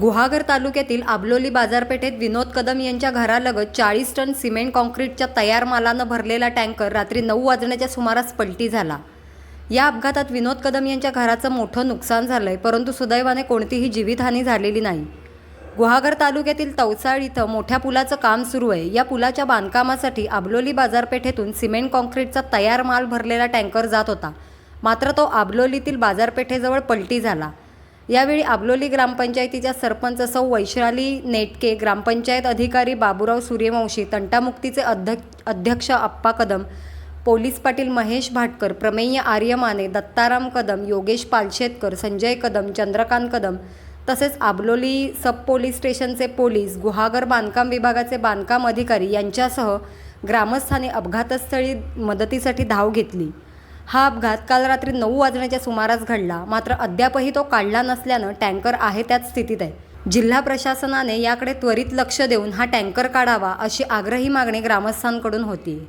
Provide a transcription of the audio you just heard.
गुहागर तालुक्यातील आबलोली बाजारपेठेत विनोद कदम यांच्या घरालगत चाळीस टन सिमेंट कॉन्क्रीटच्या तयार मालानं भरलेला टँकर रात्री नऊ वाजण्याच्या सुमारास पलटी झाला. या अपघातात विनोद कदम यांच्या घराचं मोठं नुकसान झालं आहे परंतु सुदैवाने कोणतीही जीवितहानी झालेली नाही. गुहागर तालुक्यातील तवसाळ इथं मोठ्या पुलाचं काम सुरू आहे. या पुलाच्या बांधकामासाठी आबलोली बाजारपेठेतून सिमेंट कॉन्क्रीटचा तयार माल भरलेला टँकर जात होता. मात्र तो आबलोलीतील बाजारपेठेजवळ पलटी झाला. यावेळी आबलोली ग्रामपंचायतीच्या सरपंच सौ वैशाली नेटके ग्रामपंचायत अधिकारी बाबूराव सूर्यवंशी तंटामुक्तीचे अध्यक्ष अध्यक्ष अप्पा कदम पोलीस पाटील महेश भाटकर प्रमेय आर्यमाने दत्ताराम कदम योगेश पालशेतकर संजय कदम चंद्रकांत कदम तसेच आबलोली सब पोलीस स्टेशनचे पोलीस गुहागर बांधकाम विभागाचे बांधकाम अधिकारी यांच्यासह ग्रामस्थांनी अपघातस्थळी मदतीसाठी धाव घेतली. हा अपघात काल रात्री नऊ वाजण्याच्या सुमारास घडला. मात्र अद्यापही तो काढला नसल्यानं टँकर आहे त्याच स्थितीत आहे. जिल्हा प्रशासनाने याकडे त्वरित लक्ष देऊन हा टँकर काढावा अशी आग्रही मागणी ग्रामस्थांकडून होती.